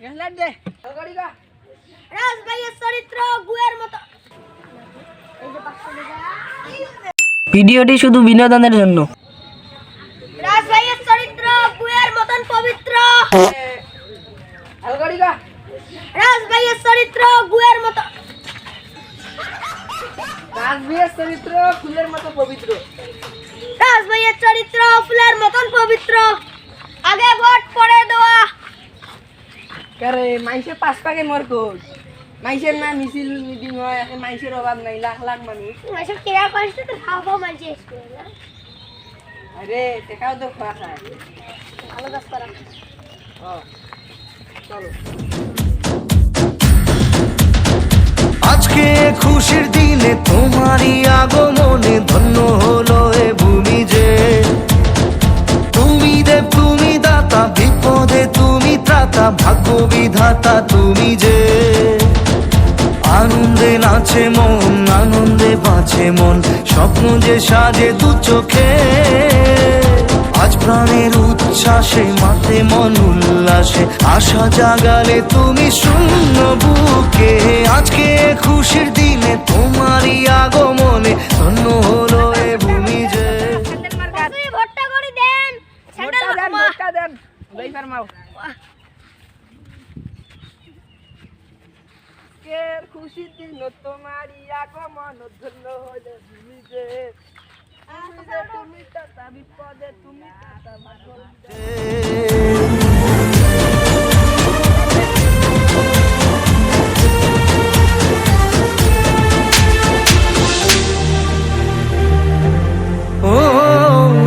দে রাজ ভাইয়ের চরিত্র গুয়ের মতো। এই যে পাঁচশো টাকা। ভিডিওটি শুধু বিনোদনের জন্য। রাজ ভাইয়ের চরিত্র গুয়ের মতন পবিত্র। গাড়ি গা রাজ ভাইয়ের চরিত্র গুয়ের মতো। রাজ বিয়ের চরিত্র ফুলের মতো পবিত্র। রাজ ভাইয়ের চরিত্র ফুলের মতন পবিত্র। আগে ভোট পরে দেওয়া কারে মাইসের পাঁচ পাকে মর কোট মাইসের না মিছিল মিটিং হয় মাইসের অভাব নাই লাখ লাখ মানুষ পাইছে তো খাওয়া মাঝে স্কুলে না আরে টেকাও তো খোয়া খায় ভালো কাজ করা ও চলো। আজকে খুশির দিনে তোমারই আগমনে ধন্য হলো এ ভূমি। ভাগ্য বিধাতা তুমি যে। আনন্দে নাচে মন আনন্দে বাঁচে মন স্বপ্ন যে সাজে দু চোখে। আজ প্রাণের উচ্ছ্বাসে মাতে মন উল্লাসে আশা জাগালে তুমি শূন্য বুকে। আজকে খুশির দিনে তোমারই আগমনে ধন্য হলো এ ভূমি যে। ভোটটা করে দেন। ভোটটা দেন ভোটটা দেন। লই ফারমাও কের খুশির দিন তোমারই আগমন ধন্য হলে তুমি যে তুমি যে তুমি বিপদে, তুমি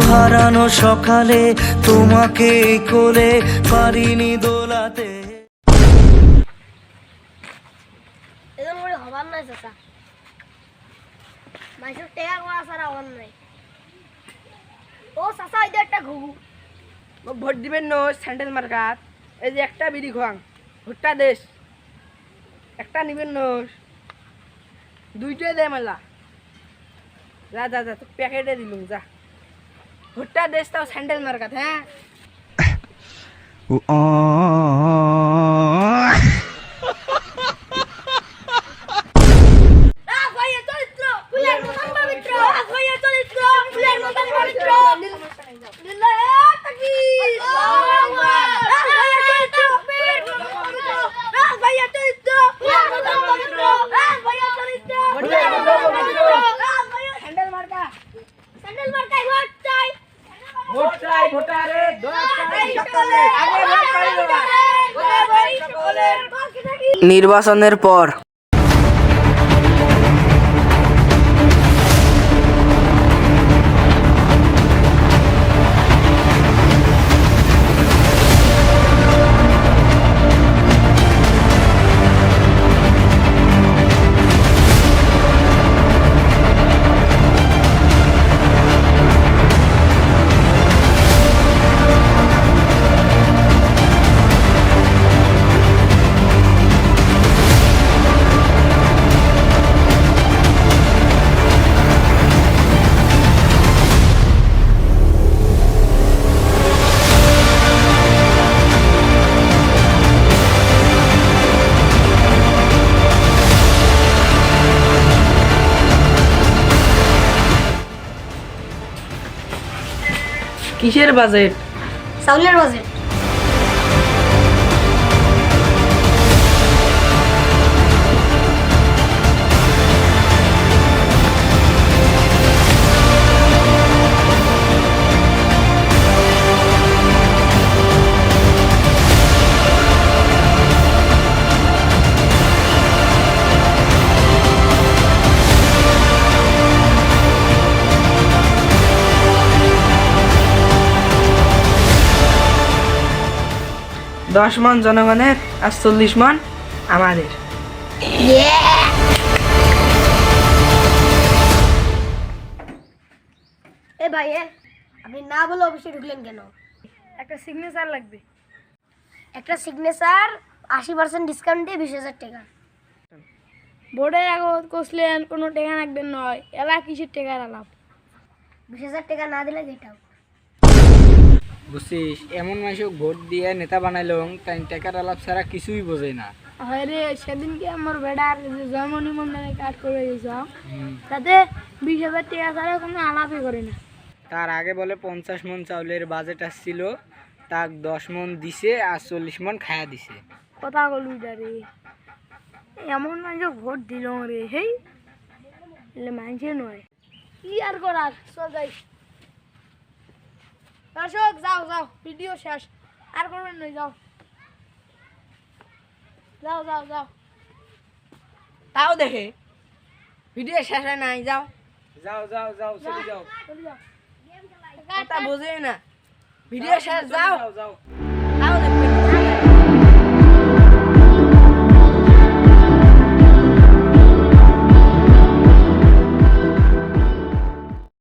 হারানো সকালে তোমাকে কোলে পারিনি দোলাতে হবার চাচা। মাইসের টেকা করা ছাড়া নাই ও চাচা ওই একটা ঘুঘু। ভোট দিবেন নো স্যান্ডেল মার্কাত এই যে একটা বিড়ি খোয়াং ভোটটা দেশ। একটা নিবেন নো দুইটাই দে মেলা। যা যা যা তোকে প্যাকেটে দিলুম যা। ভোটটা দেশ তাও স্যান্ডেল মার্কাত হ্যাঁ রাজ ভাইয়ের চরিত্র ফুলের মতন পবিত্র রাজ ভাইয়ের চরিত্র ফুলের মতন পবিত্র লিল্লাহ তাকবীর রাজ ভাইয়ের চরিত্র ফুলের মতন পবিত্র রাজ ভাইয়ের চরিত্র ফুলের মতন পবিত্র রাজ ভাইয়ের চরিত্র ফুলের মতন পবিত্র রাজ ভাইয়ের স্যান্ডেল মার্কা স্যান্ডেল মার্কায় ভোট চাই ভোট চাই ভোটারে দোয়া চাই এই সকলে আগে ভোট পাই দেওয়া। ভোট পাই সকলের নির্বাচনের পর কিসের বাজেট? চাউলের বাজেট। দশ মন জনগণের আর চল্লিশ মন আমাদের। এ ভাই এ আপনি না বলে অফিসে ঢুকলেন কেন? একটা সিগনেচার লাগবে। একটা সিগনেচার আশি পার্সেন্ট ডিসকাউন্ট দিয়ে বিশ হাজার টাকা। বোর্ডের আগত কষলেন কোনো টেকা রাখবেন নয় এলা কিসের টেকার আলাপ? বিশ হাজার টাকা না দিলে যেটাও বুঝছিস? এমন মানুষ ভোট দিয়ে নেতা বানাইলং তাই টাকার আলাপ ছাড়া কিছুই বোঝে না। হয় রে সেদিনকে আমার বেড়ার জন্ম নিবন্ধনে কাজ করে গেছ তাতে বিশ হাজার টাকা ছাড়া কোনো আলাপই করে না তার আগে বলে পঞ্চাশ মন চাউলের বাজেট আসছিল তাক দশ মন দিছে আর চল্লিশ মন খায়া দিছে। কথা বলবি রে। এমন মানুষ ভোট দিল রে হেই। মানুষে নয়। কি আর করার চল যাই। দর্শক যাও যাও ভিডিও শেষ। আর করবেন না যাও। যাও যাও যাও। তাও দেখে। ভিডিও শেষ হয় নাই যাও। যাও যাও যাও চলে যাও। চলে যাও। কথা বোঝে না। ভিডিও শেষ যাও। যাও যাও।